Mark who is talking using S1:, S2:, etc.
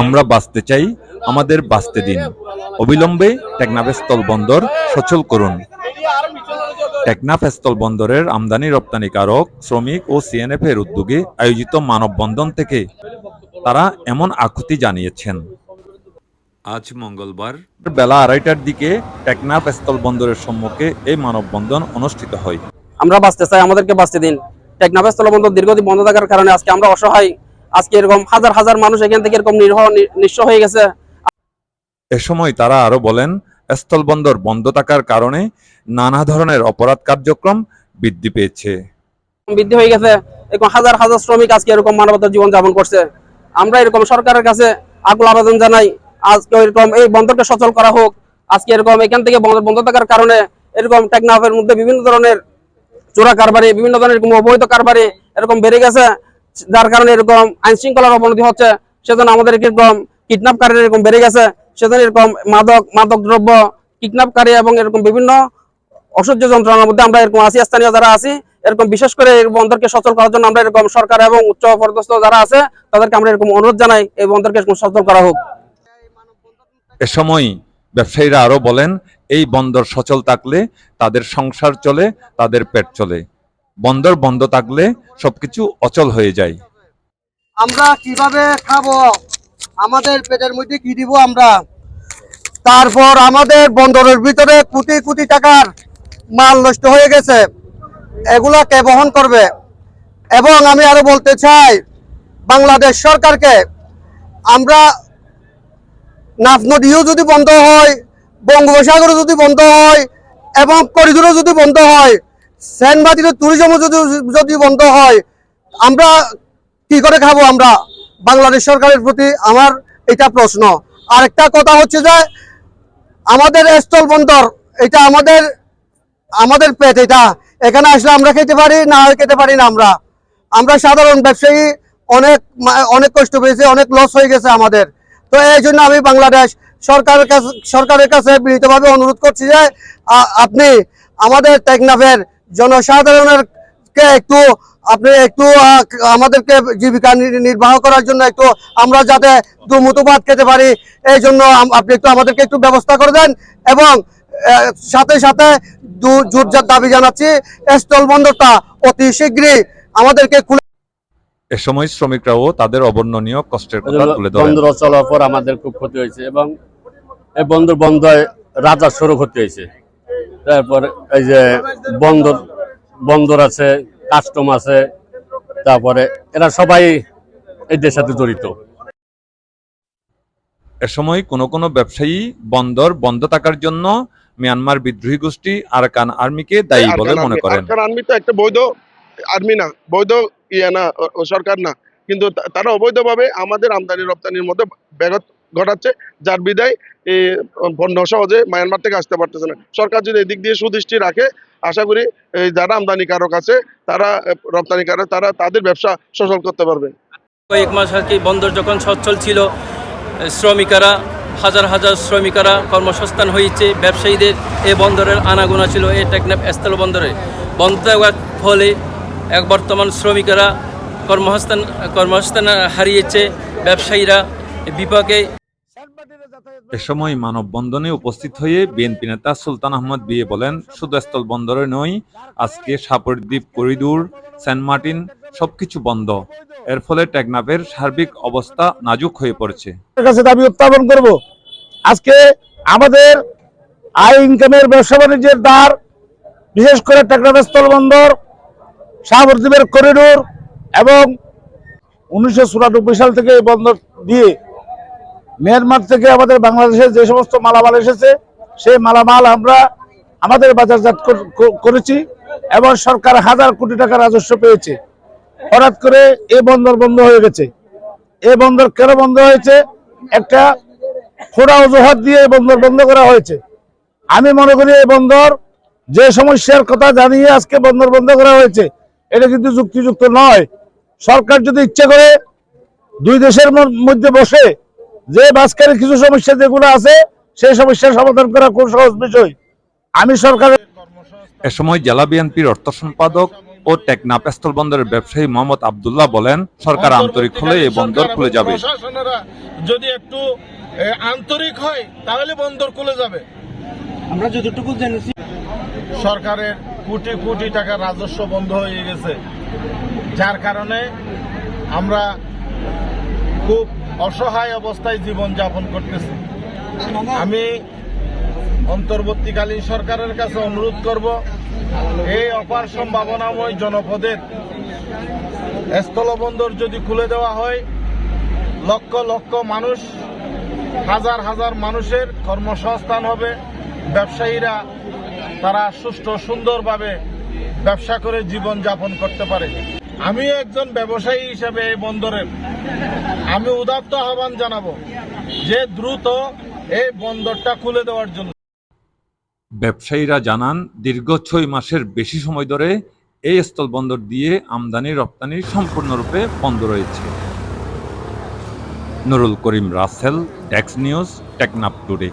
S1: আমরা বাঁচতে চাই, আমাদের বাঁচতে দিন। অবিলম্বে টেকনাফ স্থল বন্দর সচল করুন। টেকনাফ স্থল বন্দরের আমদানি রপ্তানিকারক শ্রমিক ও সিএনএফ এর উদ্যোগে আয়োজিত মানববন্ধন থেকে তারা এমন আকুতি জানিয়েছেন। আজ মঙ্গলবার বেলা আড়াইটার দিকে টেকনাফ স্থল বন্দরের সম্মুখে এই মানববন্ধন অনুষ্ঠিত হয়।
S2: আমরা বাঁচতে চাই, আমাদেরকে বাঁচতে দিন। টেকনাফ স্থলবন্দর দীর্ঘদিন বন্ধ থাকার কারণে আজকে আমরা অসহায় আজকে এরকম হাজার হাজার মানুষ এখান থেকে এরকম নির্হ নিঃস্ব হয়ে গেছে।
S1: এ সময় তারা আরও বলেন স্থলবন্দর বন্ধ থাকার কারণে নানা ধরনের অপরাধ কার্যক্রম বৃদ্ধি পেয়েছে।
S2: বৃদ্ধি হয়ে গেছে। এরকম হাজার হাজার শ্রমিক আজকে এরকম মানবতার জীবন যাপন করছে। আমরা এরকম সরকারের কাছে আকুল আবেদন জানাই আজকে এরকম এই বন্দরকে সচল করা হোক। আজকে এরকম এখান থেকে বন্দর বন্ধ থাকার কারণে এরকম টেকনাফের মধ্যে বিভিন্ন ধরনের চোরা কারবারি বিভিন্ন ধরনের এরকম অবৈধ কারবারি এরকম বেড়ে গেছে। যার কারণে এরকম আইন শৃঙ্খলার অবনতি হচ্ছে, সেজন্য আমাদের এরকম কিডন্যাপকারী এরকম বেড়ে গেছে, সেজন্য এরকম মাদক মাদক দ্রব্য কিডন্যাপকারী এবং এরকম বিভিন্ন অসহ্য যন্ত্রণার মধ্যে আমরা এরকম আছি, স্থানীয় যারা আছি, এরকম বিশেষ করে এই বন্দরকে সচল করার জন্য আমরা এরকম সরকার এবং উচ্চ পদস্থ যারা আছে, তাদেরকে আমরা এরকম অনুরোধ জানাই, এই বন্দরকে এরকম সচল করা হোক।
S1: এ সময় ব্যবসায়ীরা আরও বলেন, এই বন্দর সচল থাকলে তাদের সংসার চলে, তাদের পেট চলে। বন্দর বন্ধ থাকলে সবকিছু অচল হয়ে যায়।
S3: আমরা কীভাবে খাব? আমাদের পেটের মধ্যে কি দিব আমরা? তারপর আমাদের বন্দরের ভিতরে কোটি কোটি টাকার মাল নষ্ট হয়ে গেছে। এগুলা কে বহন করবে? এবং আমি আরও বলতে চাই, বাংলাদেশ সরকারকে আমরা নাফ নদীও যদি বন্ধ হয়, বঙ্গোপসাগরও যদি বন্ধ হয়, এবং করিডোরও যদি বন্ধ হয় সেনবাতির ট্যুরিজমও যদি যদি বন্ধ হয়, আমরা কি করে খাব আমরা? বাংলাদেশ সরকারের প্রতি আমার এটা প্রশ্ন। আরেকটা কথা হচ্ছে যে, আমাদের স্থল বন্দর, এটা আমাদের আমাদের পেট এটা। এখানে আসলে আমরা খেতে পারি, না খেতে পারি না আমরা। আমরা সাধারণ ব্যবসায়ী, অনেক অনেক কষ্ট পেয়েছে, অনেক লস হয়ে গেছে আমাদের। তো এই জন্য আমি বাংলাদেশ সরকারের কাছে সরকারের কাছে বিনীতভাবে অনুরোধ করছি যে আপনি আমাদের টেকনাফের জনসাধারণের কে একটু আপনি একটু আমাদেরকে জীবিকা নি- নির্বাহ করার জন্য একটু আমরা যাতে দুমুতো ভাত খেতে পারি এই জন্য আপনি একটু আমাদেরকে একটু ব্যবস্থা করে দেন এবং সাথে সাথে দু- জোরজার দাবি জানাচ্ছি স্থল বন্দরটা অতি শীঘ্রই আমাদেরকে খুলে
S1: এ সময় শ্রমিকরাও তাদের অবর্ণনীয় কষ্টের কথা তুলে ধরেন।
S4: বন্দর চলার পর আমাদের খুব ক্ষতি হয়েছে এবং এই বন্দর বন্ধ রাজার সড়ক ক্ষতি হয়েছে। তারপর এই যে বন্দর বন্দর আছে কাস্টম আছে তারপরে এরা সবাই এদের সাথে জড়িত।
S1: এ সময় কোনো কোনো ব্যবসায়ী বন্দর বন্ধ থাকার জন্য মিয়ানমার বিদ্রোহী গোষ্ঠী আরাকান আর্মিকে দায়ী বলে মনে করেন।
S5: আরকান আর্মি তো একটা বৈধ আর্মি না বৈধ ইয়ে না সরকার না। কিন্তু তারা অবৈধভাবে আমাদের আমদানি রপ্তানির মধ্যে ব্যাঘাত ঘটাচ্ছে, যার বিদায় এই পণ্য সহজে মায়ানমার থেকে আসতে পারতেছে না। সরকার যদি এদিক দিয়ে সুদৃষ্টি রাখে, আশা করি যারা আমদানিকারক আছে, তারা, রপ্তানিকারক, তারা তাদের ব্যবসা সচল করতে পারবে।
S6: কয়েক মাস আর কি বন্দর যখন সচ্ছল ছিল শ্রমিকেরা, হাজার হাজার শ্রমিকেরা কর্মসংস্থান হয়েছে, ব্যবসায়ীদের এ বন্দরের আনাগোনা ছিল, এই টেকনাফ স্থল বন্দরে। বন্ধ ফলে এক বর্তমান শ্রমিকেরা কর্মসংস্থান কর্মসংস্থান হারিয়েছে, ব্যবসায়ীরা বিপাকে
S1: এ সময় মানববন্ধনে উপস্থিত হয়ে বিএনপি নেতা সুলতান আহমদ বিয়ে বলেন শুধু স্থল বন্দরে নয় আজকে সাপরদ্বীপ করিডোর, সেন্ট মার্টিন সবকিছু বন্ধ। এর ফলে টেকনাফের সার্বিক অবস্থা নাজুক হয়ে পড়েছে।
S7: কাছে দাবি উত্থাপন করব। আজকে আমাদের আয় ইনকামের ব্যবসা বাণিজ্যের দ্বার, বিশেষ করে টেকনাফ স্থল বন্দর সাগরদ্বীপের করিডোর এবং উনিশশো চুরানব্বই সাল থেকে এই বন্দর দিয়ে মিয়ানমার থেকে আমাদের বাংলাদেশে যে সমস্ত মালামাল এসেছে, সেই মালামাল আমরা আমাদের বাজারজাত কর- কর- করেছি এবং সরকার হাজার কোটি টাকা রাজস্ব পেয়েছে। হঠাৎ করে এ বন্দর বন্ধ হয়ে গেছে। এ বন্দর কেন বন্ধ হয়েছে? একটা খোড়া অজুহাত দিয়ে এই বন্দর বন্ধ করা হয়েছে। আমি মনে করি এই বন্দর যে সমস্যার কথা জানিয়ে আজকে বন্দর বন্ধ করা হয়েছে, এটা কিন্তু যুক্তিযুক্ত নয়। সরকার যদি ইচ্ছে করে দুই দেশের মধ্যে বসে যে বাসকারী কিছু সমস্যা যেগুলো আছে সেই সমস্যার সমাধান করা খুব সহজ বিষয়। আমি সরকারের
S1: এ সময় জেলা বিএনপির অর্থ সম্পাদক ও টেকনাফ স্থলবন্দরের ব্যবসায়ী মোহাম্মদ আবদুল্লাহ বলেন সরকার আন্তরিক হলে এই বন্দর খুলে যাবে।
S8: যদি একটু আন্তরিক হয় তাহলে বন্দর খুলে যাবে।
S3: আমরা যতটুকু জেনেছি
S8: সরকারের কোটি কোটি টাকা রাজস্ব বন্ধ হয়ে গেছে। যার কারণে আমরা খুব অসহায় অবস্থায় জীবন যাপন করতেছি। আমি অন্তর্বর্তীকালীন সরকারের কাছে অনুরোধ করব, এই অপার সম্ভাবনাময় জনপদের স্থলবন্দর যদি খুলে দেওয়া হয়, লক্ষ লক্ষ মানুষ, হাজার হাজার মানুষের কর্মসংস্থান হবে, ব্যবসায়ীরা তারা সুষ্ঠু সুন্দরভাবে ব্যবসা করে জীবন যাপন করতে পারে। আমি একজন ব্যবসায়ী হিসেবে এই বন্দরের আমি উদাত্ত আহ্বান জানাব যে দ্রুত এই বন্দরটা খুলে দেওয়ার জন্য।
S1: ব্যবসায়ীরা জানান, দীর্ঘ ছয় মাসের বেশি সময় ধরে এই স্থল বন্দর দিয়ে আমদানি, রপ্তানি সম্পূর্ণরূপে বন্ধ রয়েছে। নুরুল করিম রাসেল, ডেক্স নিউজ, টেকনাফ টুডে।